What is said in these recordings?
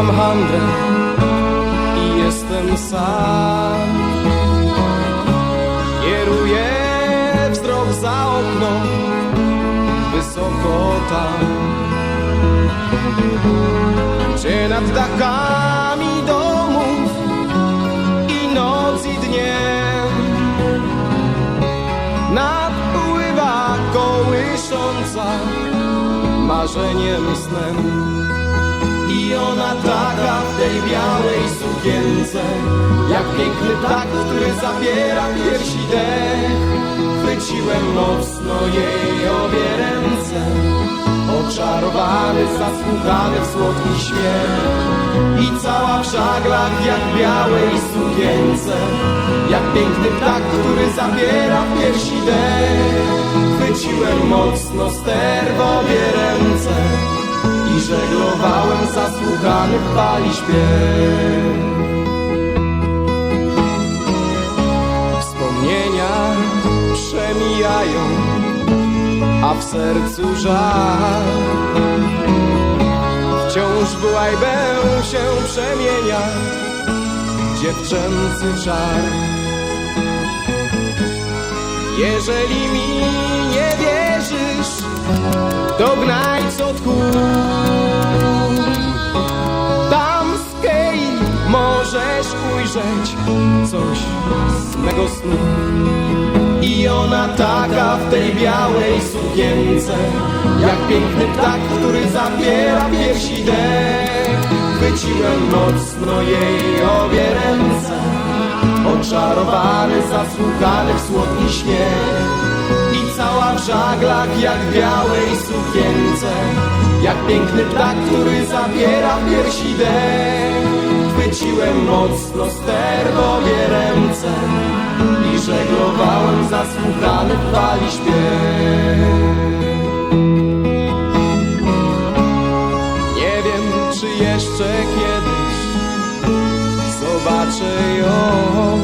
Odbieram handrę i jestem sam Kieruję wzrok za okno Wysoko tam. Gdzie nad dachami domów Marzeniem snem. I ona taka w tej białej sukience Jak piękny ptak, który zabiera piersi dech. Chwyciłem mocno jej obie ręce Oczarowany, zasłuchany w słodki śmiech. I cała w żaglach jak białej sukience Jak piękny ptak, który zabiera piersi dech Chwyciłem mocno ster ręce i żeglowałem zasłuchany w fali śpiew. Wspomnienia przemijają, a w sercu żal. Wciąż w łajbę się przemienia dziewczęcy czar. Jeżeli mi nie wierzysz, to gnaj co tchu Tam z kei możesz ujrzeć coś z mego snu. I ona taka w tej białej sukience Jak piękny ptak, który zabiera piersi dech. Chwyciłem mocno jej obie ręce Oczarowany, zasłuchany w słodki śmiech I cała w żaglach jak białej sukience. Jak piękny ptak, który zabiera w piersi dech. Chwyciłem mocno ster w obie ręce I żeglowałem zasłuchany w fali śpiew zobaczę ją.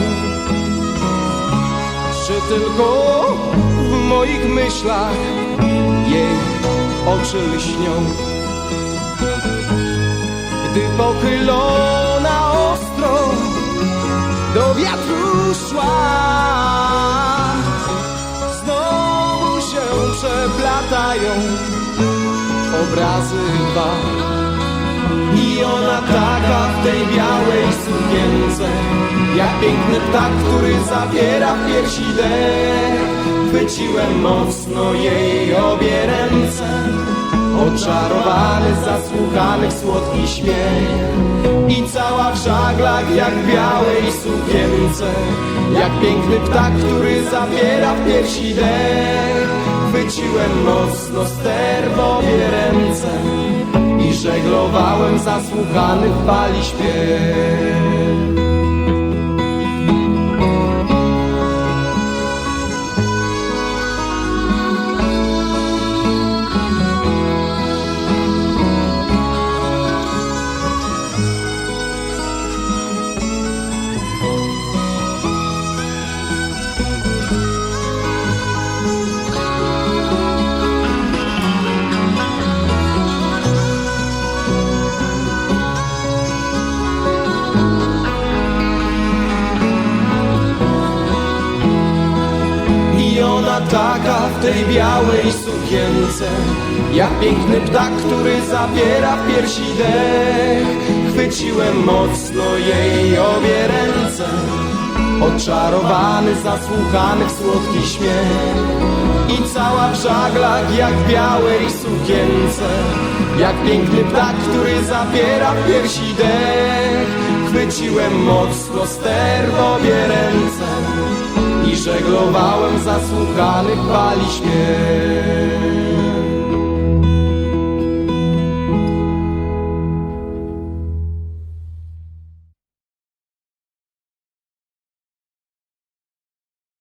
Czy tylko w moich myślach jej oczy lśnią? Gdy pochylona ostro do wiatru szła Znowu się przeplatają obrazy dwa. I ona taka w tej piękny ptak, który zabiera w piersi dech. Chwyciłem mocno jej obie ręce. Oczarowany, zasłuchany w słodki śmiech. I cała w żaglach jak białej sukience. Jak piękny ptak, który zabiera w piersi dech. Chwyciłem mocno ster w obie ręce. I żeglowałem zasłuchany w fali. I ona taka w tej białej sukience. Jak piękny ptak, który zabiera w piersi dech. Chwyciłem mocno jej obie ręce. Oczarowany, zasłuchany w słodki śmiech. I cała w żaglach jak w białej sukience. Jak piękny ptak, który zabiera w piersi dech. Chwyciłem mocno ster w obie ręce i żeglowałem zasłuchany w fali śmiech.